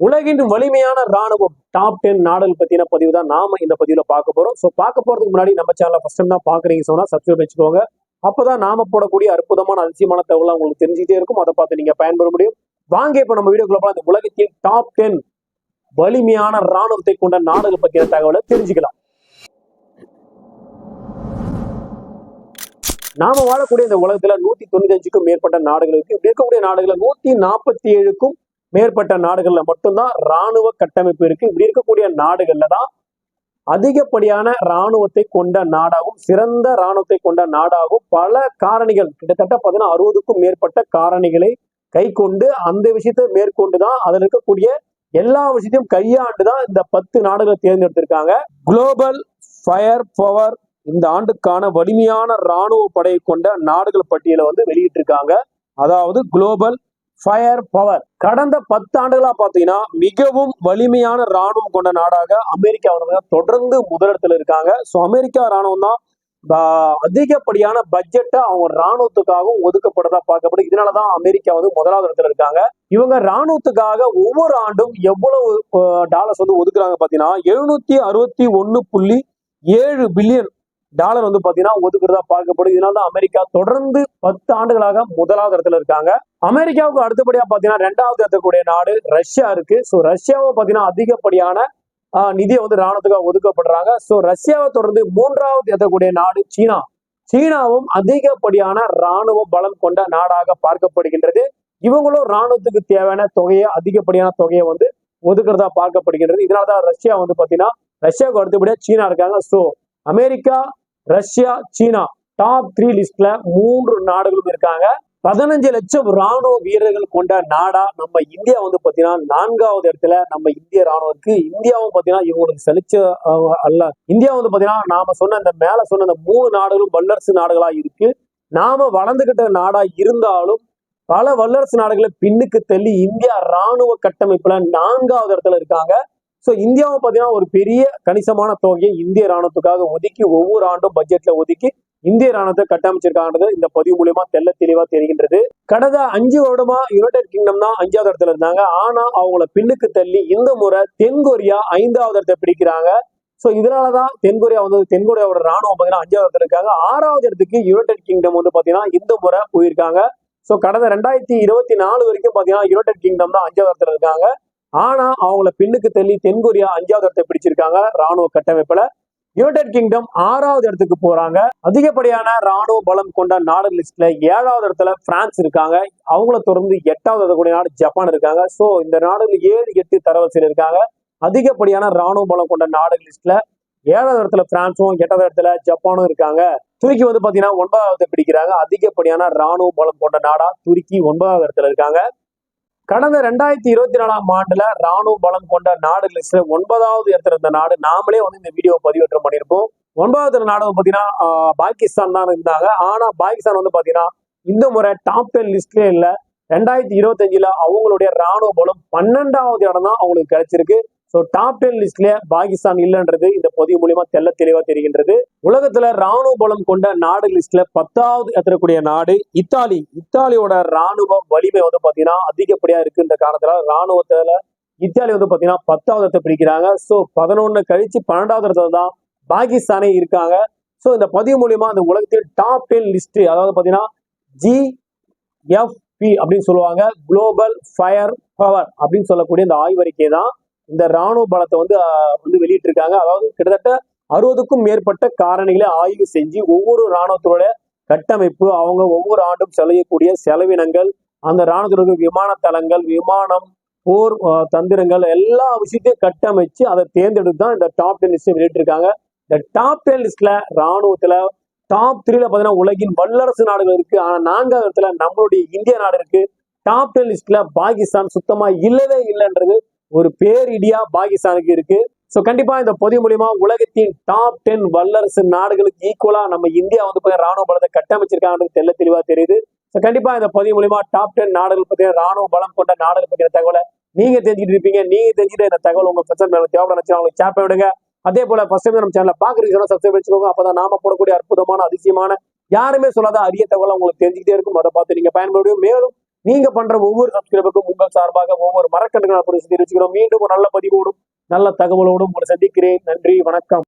உலகின் வலிமையான ராணுவம் டாப் டென் நாடுகள் பத்தின பதிவு தான் நாம இந்த பதிவுல பார்க்க போறோம். ஸோ பார்க்க போறதுக்கு முன்னாடி நம்ம சேனலை ஃபர்ஸ்ட் டைம் தான் பாக்குறீங்க சொன்னா சப்ஸ்கிரைப் வச்சுக்கோங்க. அப்பதான் நாம போடக்கூடிய அற்புதமான அதிசயமான தகவலாம் உங்களுக்கு தெரிஞ்சுட்டே இருக்கும். அதை பார்த்து நீங்க பயன்பெற முடியும். வாங்க இப்ப நம்ம வீடியோக்குள்ள போலாம். இந்த உலகத்தின் டாப் டென் வலிமையான ராணுவத்தை கொண்ட நாடுகள் பத்தின தகவலை தெரிஞ்சுக்கலாம். நாம வாழக்கூடிய இந்த உலகத்துல நூத்தி தொண்ணூத்தி அஞ்சுக்கும் மேற்பட்ட நாடுகள் இருக்கு. இப்படி இருக்கக்கூடிய நாடுகளை நூத்தி நாற்பத்தி ஏழுக்கும் மேற்பட்ட நாடுகளில் மட்டும்தான் ராணுவ கட்டமைப்பு இருக்கு. இப்படி இருக்கக்கூடிய நாடுகள்ல தான் அதிகப்படியான ராணுவத்தை கொண்ட நாடாகவும் சிறந்த ராணுவத்தை கொண்ட நாடாகவும் பல காரணிகள் கிட்டத்தட்ட பார்த்தீங்கன்னா அறுபதுக்கும் மேற்பட்ட காரணிகளை கை கொண்டு அந்த விஷயத்தை மேற்கொண்டு தான் அதில் இருக்கக்கூடிய எல்லா விஷயத்தையும் கையாண்டு தான் இந்த பத்து நாடுகளை தேர்ந்தெடுத்திருக்காங்க. குளோபல் ஃபயர் பவர் இந்த ஆண்டுக்கான வலிமையான இராணுவ படையை கொண்ட நாடுகள் பட்டியலை வந்து வெளியிட்டிருக்காங்க. அதாவது குளோபல் ஃபயர் பவர் கடந்த பத்து ஆண்டுகளா பாத்தீங்கன்னா மிகவும் வலிமையான ராணுவம் கொண்ட நாடாக அமெரிக்கா வந்து தொடர்ந்து முதலிடத்துல இருக்காங்க. ஸோ அமெரிக்கா ராணுவம் தான் அதிகப்படியான பட்ஜெட்டை அவங்க ராணுவத்துக்காகவும் ஒதுக்கப்படுறதா பார்க்கப்படுது. இதனாலதான் அமெரிக்கா வந்து முதலாவது இடத்துல இருக்காங்க. இவங்க ராணுவத்துக்காக ஒவ்வொரு ஆண்டும் எவ்வளவு டாலர்ஸ் வந்து ஒதுக்குறாங்க பாத்தீங்கன்னா எழுநூத்தி அறுபத்தி ஒன்னு புள்ளி ஏழு பில்லியன் டாலர் வந்து பாத்தீங்கன்னா ஒதுக்குறதா பார்க்கப்படுது. இதனால தான் அமெரிக்கா தொடர்ந்து பத்து ஆண்டுகளாக முதலாவது இடத்துல இருக்காங்க. அமெரிக்காவுக்கு அடுத்தபடியா பாத்தீங்கன்னா ரெண்டாவது இருக்கக்கூடிய நாடு ரஷ்யா இருக்கு. ஸோ ரஷ்யாவும் பாத்தீங்கன்னா அதிகப்படியான ஆஹ், நிதியை வந்து ராணுவத்துக்காக ஒதுக்கப்படுறாங்க. ஸோ ரஷ்யாவை தொடர்ந்து மூன்றாவது இருக்கக்கூடிய நாடு சீனா. சீனாவும் அதிகப்படியான ராணுவ பலம் கொண்ட நாடாக பார்க்கப்படுகின்றது. இவங்களும் ராணுவத்துக்கு தேவையான தொகையை அதிகப்படியான தொகையை வந்து ஒதுக்குறதா பார்க்கப்படுகின்றது. இதனாலதான் ரஷ்யா வந்து பாத்தீங்கன்னா ரஷ்யாவுக்கு அடுத்தபடியா சீனா இருக்காங்க. ஸோ அமெரிக்கா ரஷ்யா சீனா டாப் த்ரீ லிஸ்ட்ல மூன்று நாடுகளும் இருக்காங்க. பதினஞ்சு லட்சம் ராணுவ வீரர்கள் கொண்ட நாடா நம்ம இந்தியா வந்து பாத்தீங்கன்னா நான்காவது இடத்துல நம்ம இந்திய ராணுவத்துக்கு இந்தியாவும் பாத்தீங்கன்னா இவங்களுக்கு செழிச்ச அல்ல இந்தியா வந்து பாத்தீங்கன்னா நாம சொன்ன இந்த மேல சொன்ன இந்த மூணு நாடுகளும் வல்லரசு நாடுகளா இருக்கு. நாம வளர்ந்துகிட்ட நாடா இருந்தாலும் பல வல்லரசு நாடுகளை பின்னுக்கு தள்ளி இந்தியா ராணுவ கட்டமைப்புல நான்காவது இடத்துல இருக்காங்க. ஸோ இந்தியாவை பார்த்தீங்கன்னா ஒரு பெரிய கணிசமான தொகையை இந்திய ராணுவத்துக்காக ஒதுக்கி ஒவ்வொரு ஆண்டும் பட்ஜெட்ல ஒதுக்கி இந்திய ராணுவத்தை கட்டமைச்சிருக்காங்கிறது இந்த பதிவு மூலியமா தெல்ல தெளிவா தெரிகின்றது. கடந்த அஞ்சு வருடமா யுனைடெட் கிங்டம் தான் அஞ்சாவது இடத்துல இருந்தாங்க. ஆனா அவங்கள பின்னுக்கு தள்ளி இந்த முறை தென்கொரியா ஐந்தாவது இடத்தை பிடிக்கிறாங்க. ஸோ இதனாலதான் தென்கொரியா வந்து தென்கொரியாவோட ராணுவம் பார்த்தீங்கன்னா அஞ்சாவது இடத்துல இருக்காங்க. ஆறாவது இடத்துக்கு யுனைடெட் கிங்டம் வந்து பார்த்தீங்கன்னா இந்த முறை போயிருக்காங்க. ஸோ கடந்த ரெண்டாயிரத்தி இருபத்தி நாலு வரைக்கும் பார்த்தீங்கன்னா யுனைடெட் கிங்டம் தான் அஞ்சாவது இடத்துல இருக்காங்க. ஆனா அவங்கள பின்னுக்கு தள்ளி தென்கொரியா அஞ்சாவது இடத்தை பிடிச்சிருக்காங்க ராணுவ கட்டமைப்புல. யுனைடெட் கிங்டம் ஆறாவது இடத்துக்கு போறாங்க. அதிகப்படியான ராணுவ பலம் கொண்ட நாடு லிஸ்ட்ல ஏழாவது இடத்துல பிரான்ஸ் இருக்காங்க. அவங்கள தொடர்ந்து எட்டாவது இருக்கக்கூடிய நாடு ஜப்பான் இருக்காங்க. சோ இந்த நாடுகள் ஏழு எட்டு தரவரிசையில் இருக்காங்க. அதிகப்படியான ராணுவ பலம் கொண்ட நாடு லிஸ்ட்ல ஏழாவது இடத்துல பிரான்ஸும் எட்டாவது இடத்துல ஜப்பானும் இருக்காங்க. துருக்கி வந்து பாத்தீங்கன்னா ஒன்பதாவது பிடிக்கிறாங்க. அதிகப்படியான ராணுவ பலம் கொண்ட நாடா துருக்கி ஒன்பதாவது இடத்துல இருக்காங்க. கடந்த ரெண்டாயிரத்தி இருபத்தி நாலாம் ஆண்டுல ராணுவ பலம் கொண்ட நாடு லிஸ்ட்ல ஒன்பதாவது இடத்துல இருந்த நாடு. நாமளே வந்து இந்த வீடியோ பதிவேற்றம் பண்ணியிருப்போம். ஒன்பதாவது நாடு பாத்தீங்கன்னா பாகிஸ்தான் தான் இருந்தாங்க. ஆனா பாகிஸ்தான் வந்து பாத்தீங்கன்னா இந்த முறை டாப் டென் லிஸ்ட்லயே இல்ல. ரெண்டாயிரத்தி இருபத்தஞ்சுல அவங்களுடைய ராணுவ பலம் பன்னெண்டாவது இடம் தான் அவங்களுக்கு கிடைச்சிருக்கு. ஸோ டாப் டென் லிஸ்ட்ல பாகிஸ்தான் இல்லைன்றது இந்த பதிவு மூலியமா தெல்ல தெளிவா தெரிகின்றது. உலகத்துல ராணுவ பலம் கொண்ட நாடு லிஸ்ட்ல பத்தாவது எத்தக்கூடிய நாடு இத்தாலி. இத்தாலியோட ராணுவ வலிமை வந்து பாத்தீங்கன்னா அதிகப்படியா இருக்குன்ற காரணத்துல ராணுவத்துல இத்தாலி வந்து பாத்தீங்கன்னா பத்தாவது இடத்தை பிடிக்கிறாங்க. ஸோ பதினொன்னு கழிச்சு பன்னெண்டாவது இடத்துல தான் பாகிஸ்தானே இருக்காங்க. ஸோ இந்த பதிவு மூலியமா அந்த உலகத்தில் டாப் டென் லிஸ்ட் அதாவது பாத்தீங்கன்னா ஜி எஃப்பி அப்படின்னு சொல்லுவாங்க. குளோபல் ஃபயர் பவர் அப்படின்னு சொல்லக்கூடிய இந்த ஆய்வறிக்கை தான் இந்த ராணுவ பலத்தை வந்து வந்து வெளியிட்டிருக்காங்க. அதாவது கிட்டத்தட்ட அறுபதுக்கும் மேற்பட்ட காரணிகளை ஆய்வு செஞ்சு ஒவ்வொரு ராணுவத்தோட கட்டமைப்பு அவங்க ஒவ்வொரு ஆண்டும் செலவக்கூடிய செலவினங்கள் அந்த ராணுவத்தோட விமான தளங்கள் விமானம் போர் தந்திரங்கள் எல்லா விஷயத்தையும் கட்டமைச்சு அதை தேர்ந்தெடுத்து தான் இந்த டாப் டென் லிஸ்ட் வெளியிட்டிருக்காங்க. இந்த டாப் டென் லிஸ்ட்ல ராணுவத்துல டாப் த்ரீல பாத்தீங்கன்னா உலகின் வல்லரசு நாடுகள் இருக்கு. ஆனா நான்காவது இடத்துல நம்மளுடைய இந்திய நாடு இருக்கு. டாப் டென் லிஸ்ட்ல பாகிஸ்தான் சுத்தமா இல்லவே இல்லைன்றது ஒரு பேரிடியா பாகிஸ்தானுக்கு இருக்கு. ஸோ கண்டிப்பா இந்த பொதி மூலியமா உலகத்தின் டாப் டென் வல்லரசு நாடுகளுக்கு ஈக்குவலா நம்ம இந்தியா வந்து ராணுவ பலத்தை கட்டமைச்சிருக்காங்கன்றது தெல்ல தெளிவா தெரியுது. ஸோ கண்டிப்பா இந்த பொதி மூலியமா டாப் டென் நாடுகள் பத்தின ராணுவ பலம் கொண்ட நாடுகள் பத்தின தகவலை நீங்க தெரிஞ்சுட்டு இருப்பீங்க. நீங்க தெரிஞ்சுட்டு இந்த தகவல் உங்க பிரச்சனை தேவைப்பட நினைச்சா அவங்களுக்கு சேப்ப விடுங்க. அதே போல ஃபர்ஸ்ட் டைம் நம்ம சேனலை பாக்குறீங்கன்னா சப்ஸ்கிரைப் வச்சுக்கோங்க. அப்பதான் நாம போடக்கூடிய அற்புதமான அதிசயமான யாருமே சொல்லாத அரிய தகவல் உங்களுக்கு தெரிஞ்சுக்கிட்டே இருக்கும். அதை பார்த்து நீங்க பயன்படுத்தும் மேலும் நீங்க பண்ற ஒவ்வொரு சப்ஸ்கிரைபுக்கும் உங்கள் சார்பாக ஒவ்வொரு மரக்கண்டுகள் தெரிவிச்சுக்கிறோம். மீண்டும் ஒரு நல்ல பதிவோடும் நல்ல தகவலோடும் உங்களை சந்திக்கிறேன். நன்றி வணக்கம்.